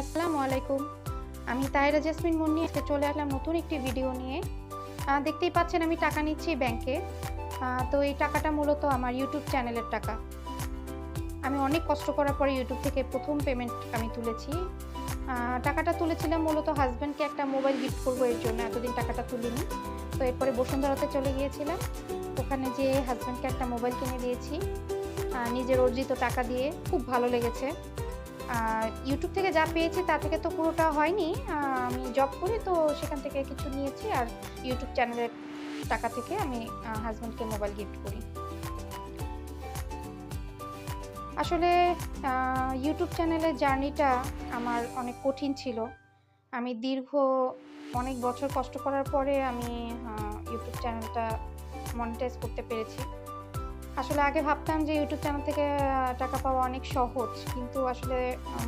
আসসালামু আলাইকুম। আমি তাইরা জেসমিন মুন্নি আজকে চলে আসলাম নতুন একটি ভিডিও নিয়ে। দেখতেই পাচ্ছেন আমি টাকা নিচ্ছি ব্যাংকে। তো এই টাকাটা মূলত আমার ইউটিউব চ্যানেলের টাকা। আমি অনেক কষ্ট করার পরে ইউটিউব থেকে প্রথম পেমেন্ট আমি তুলেছি। টাকাটা তুলেছিলাম মূলত হাজব্যান্ডকে একটা মোবাইল গিফট করব এর জন্য, এতদিন টাকাটা তুলিনি। তো এরপরে বসুন্ধরাতে চলে গিয়েছিলাম। ওখানে যে হাজব্যান্ডকে একটা মোবাইল কিনে দিয়েছি। নিজের অর্জিত টাকা দিয়ে খুব ভালো লেগেছে। ইউটিউব থেকে যা পেয়েছি তা থেকে তো পুরোটা হয়নি। আমি জব করি তো সেখান থেকে কিছু নিয়েছি আর ইউটিউব চ্যানেলের টাকা থেকে আমি হাজব্যান্ডকে মোবাইল গিফট করি। আসলে ইউটিউব চ্যানেলের জার্নিটা আমার অনেক কঠিন ছিল। আমি দীর্ঘ অনেক বছর কষ্ট করার পরে আমি ইউটিউব চ্যানেলটা মনিটাইজ করতে পেরেছি। আসলে আগে ভাবতাম যে ইউটিউব চ্যানেল থেকে টাকা পাওয়া অনেক সহজ, কিন্তু আসলে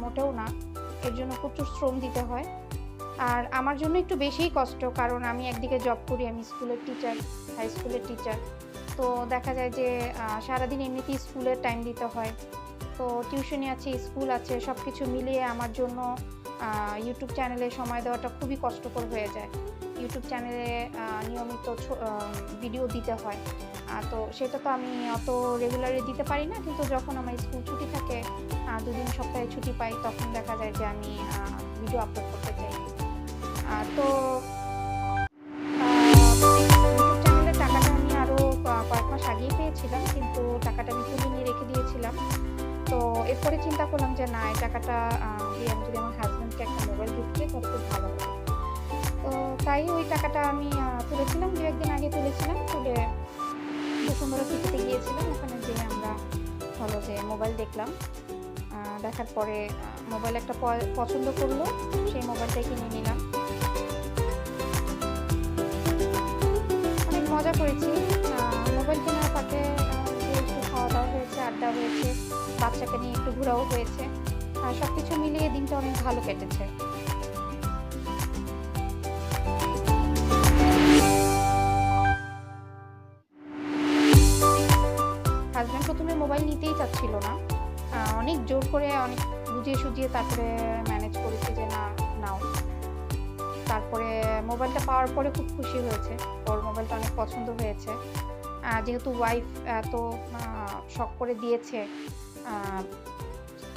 মোটেও না। এর জন্য প্রচুর শ্রম দিতে হয়। আর আমার জন্য একটু বেশিই কষ্ট, কারণ আমি একদিকে জব করি, আমি স্কুলের টিচার হাই স্কুলের টিচার তো দেখা যায় যে সারাদিন এমনিতেই স্কুলের টাইম দিতে হয়। তো টিউশনি আছে স্কুল আছে সব কিছু মিলিয়ে আমার জন্য ইউটিউব চ্যানেলে সময় দেওয়াটা খুবই কষ্টকর হয়ে যায়। ইউটিউব চ্যানেলে নিয়মিত ভিডিও দিতে হয়। তো সেটা তো আমি অত রেগুলারলি দিতে পারি না, কিন্তু যখন আমার স্কুল ছুটি থাকে দুদিন সপ্তাহে ছুটি পাই, তখন দেখা যায় যে আমি ভিডিও আপলোড করতে চাই। তো টাকাটা আমি আরও পেয়েছিলাম, কিন্তু টাকাটা আমি তুলে নিয়ে রেখে দিয়েছিলাম। তো এরপরে চিন্তা করলাম যে না, এই টাকাটা আমি যদি আমার হাজব্যান্ডকে একটা মোবাইল গিফট করি খুব ভালো তাই ওই টাকাটা আমি তুলেছিলাম, দু একদিন আগে তুলেছিলাম, তুলে বসুন্ধরা সিটিতে গিয়েছিলাম, ওখানে যেয়ে আমরা হলো যে মোবাইল দেখলাম। দেখার পরে মোবাইল একটা পছন্দ করল, সেই মোবাইলটাই কিনে নিলাম। অনেক মজা করেছি। মোবাইল কেনার পাশে একটু খাওয়া দাওয়া হয়েছে, আড্ডা হয়েছে, বাচ্চাকে নিয়ে একটু ঘোরাও হয়েছে। আর সব কিছু মিলিয়ে দিনটা অনেক ভালো কেটেছে। মোবাইল নিতেই চাচ্ছিল না। অনেক জোর করে, অনেক বুঝিয়ে সুঝিয়ে তারপরে ম্যানেজ করেছে যে না, নাও। তারপরে মোবাইলটা পাওয়ার পরে খুব খুশি হয়েছে। ওর মোবাইলটা অনেক পছন্দ হয়েছে। যেহেতু ওয়াইফ এত শখ করে দিয়েছে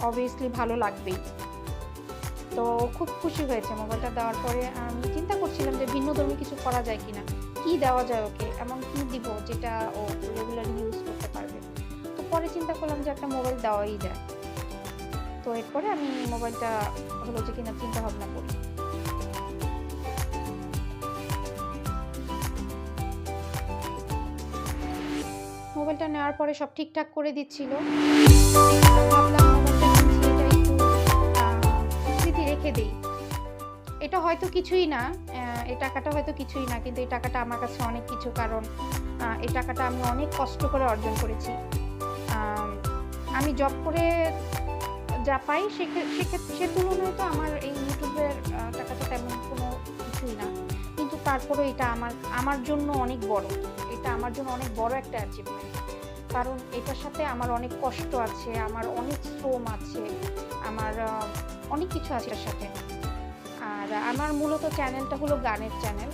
অবভিয়াসলি ভালো লাগবেই। তো খুব খুশি হয়েছে মোবাইলটা দেওয়ার পরে। আমি, চিন্তা করছিলাম যে ভিন্ন ধর্মী কিছু করা যায় কিনা। কি দেওয়া যায় ওকে? এমন কি দিব যেটা ও রেগুলার ইউজ পরে চিন্তা করলাম যে একটা মোবাইল দেওয়াই যায়। তো এরপরে আমি মোবাইলটা হলো যে কিনা চিন্তা ভাবনা করি। মোবাইলটা নেওয়ার পরে সব ঠিকঠাক করে দিচ্ছিল। রেখে দিই। এটা হয়তো কিছুই না এই টাকাটা হয়তো কিছুই না, কিন্তু এই টাকাটা আমার কাছে অনেক কিছু, কারণ এই টাকাটা আমি অনেক কষ্ট করে অর্জন করেছি। আম, জব করে যা পাই সেক্ষেত্রে সে তুলনায় তো আমার এই ইউটিউবের টাকাটা তেমন কোনো কিছুই না। কিন্তু তারপরে এটা আমার আমার জন্য অনেক বড়। এটা আমার জন্য অনেক বড় একটা অ্যাচিভমেন্ট কারণ এটার সাথে আমার অনেক কষ্ট আছে আমার অনেক শ্রম আছে আমার অনেক কিছু আছে এটার সাথে। আর আমার মূলত চ্যানেলটা হলো গানের চ্যানেল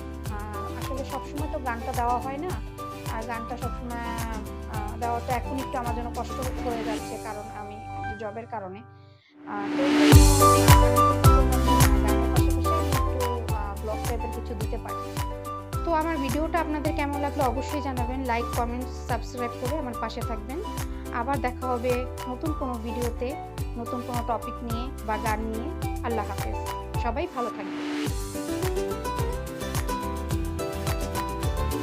আসলে সবসময় তো গানটা দেওয়া হয় না। আর গানটা সবসময় দেওয়াটা এখন একটু আমার জন্য কষ্ট হয়ে যাচ্ছে কারণ আমি জবের কারণে। কিছু দিতে পারি। তো আমার ভিডিওটা আপনাদের কেমন লাগল অবশ্যই জানাবেন। লাইক কমেন্ট সাবস্ক্রাইব করে আমার পাশে থাকবেন। আবার দেখা হবে নতুন কোনো ভিডিওতে, নতুন কোনো টপিক নিয়ে বা গান নিয়ে। আল্লাহ হাফেজ। সবাই ভালো থাকবেন।